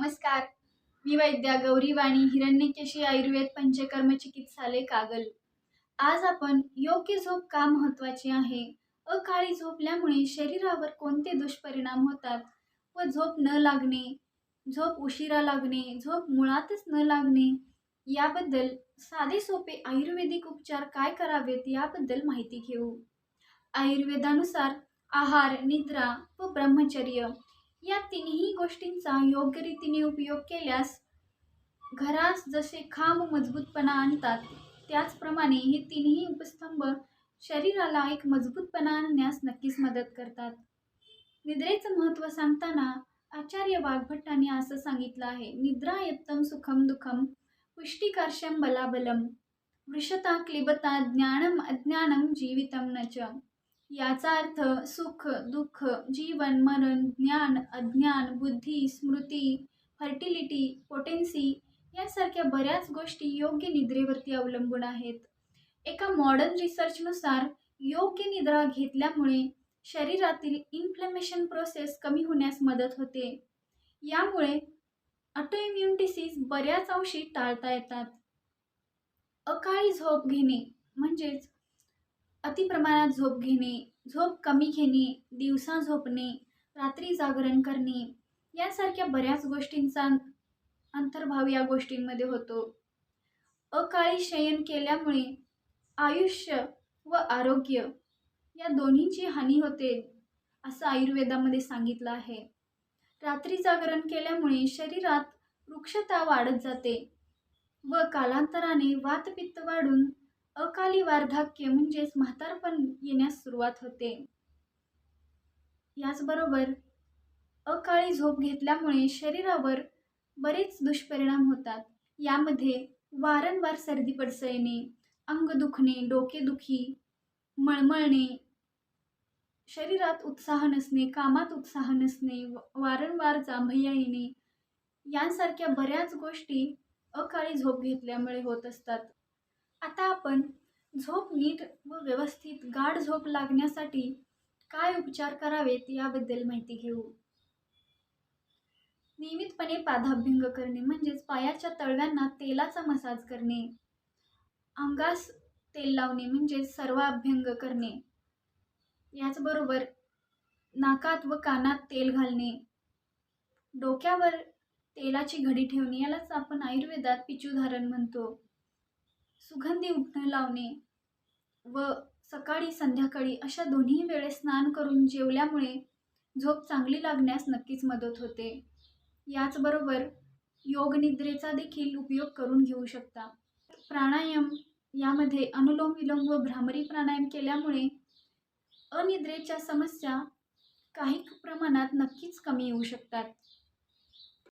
नमस्कार. मी वैद्या गौरीवाणी हिरण्यकेशी आयुर्वेद पंचकर्म चिकित्सालय कागल. आज आपण योग्य झोप का महत्त्वाची आहे? अकाळी झोपल्यामुळे शरीरावर कोणते दुष्परिणाम होतात? व झोप न लागणे झोप उशिरा लागणे झोप मुळातच न लागणे याबद्दल साधे सोपे आयुर्वेदिक उपचार काय करावेत याबद्दल माहिती घेऊ. आयुर्वेदानुसार आहार निद्रा व ब्रह्मचर्य या तिन्ही गोष्टींचा योग्य रीतीने उपयोग केल्यास घरास जसे खांब मजबूतपणा आणतात त्याचप्रमाणे हे तिन्ही उपस्तंभ शरीराला एक मजबूतपणा आणण्यास नक्कीच मदत करतात. निद्रेचं महत्त्व सांगताना आचार्य वाघभट्टाने असं सांगितलं आहे निद्रा यत्तम सुखम दुःखम पुष्टिकर्षम बलाबलम वृषता क्लिबता ज्ञानम अज्ञानम जीवितम न च. याचा अर्थ सुख दुःख जीवन मरण ज्ञान अज्ञान बुद्धी स्मृती फर्टिलिटी पोटेन्सी यासारख्या बऱ्याच गोष्टी योग्य निद्रेवरती अवलंबून आहेत. एका मॉडर्न रिसर्चनुसार योग्य निद्रा घेतल्यामुळे शरीरातील इन्फ्लेमेशन प्रोसेस कमी होण्यास मदत होते. यामुळे अटोइम्युन डिसीज बऱ्याच अंशी टाळता येतात. अकाळी झोप घेणे म्हणजेच अतिप्रमाणात झोप घेणे झोप कमी घेणे दिवसा झोपणे रात्री जागरण करणे यासारख्या बऱ्याच गोष्टींचा अंतर्भाव या गोष्टींमध्ये होतो. अकाळी शयन केल्यामुळे आयुष्य व आरोग्य या दोन्हीची हानी होते असं आयुर्वेदामध्ये सांगितलं आहे. रात्री जागरण केल्यामुळे शरीरात वृक्षता वाढत जाते व कालांतराने वातपित्त वाढून अकाली वार्धक्य म्हणजेच म्हातारपण येण्यास सुरुवात होते. याचबरोबर अकाळी झोप घेतल्यामुळे शरीरावर बरेच दुष्परिणाम होतात. यामध्ये वारंवार सर्दी पडसळणे येणे अंग दुखणे डोकेदुखी मळमळणे शरीरात उत्साह नसणे कामात उत्साह नसणे वारंवार जांभया येणे यांसारख्या बऱ्याच गोष्टी अकाळी झोप घेतल्यामुळे होत असतात. आता आपण झोप नीट व व्यवस्थित गाढ झोप लागण्यासाठी काय उपचार करावेत याबद्दल माहिती घेऊ. नियमितपणे पादाभ्यंग करणे म्हणजेच पायाच्या तळव्यांना तेलाचा मसाज करणे. अंगास तेल लावणे म्हणजेच सर्वाभ्यंग करणे. याचबरोबर नाकात व कानात तेल घालणे. डोक्यावर तेलाची घडी ठेवणे यालाच आपण आयुर्वेदात पिचुधारण म्हणतो. सुगंधी उठणं लावणे व सकाळी संध्याकाळी अशा दोन्ही वेळेस स्नान करून जेवल्यामुळे झोप चांगली लागण्यास नक्कीच मदत होते. याचबरोबर योगनिद्रेचा देखील उपयोग करून घेऊ शकता. प्राणायाम यामध्ये अनुलोम विलोम व भ्रामरी प्राणायाम केल्यामुळे अनिद्रेच्या समस्या काही प्रमाणात नक्कीच कमी येऊ शकतात.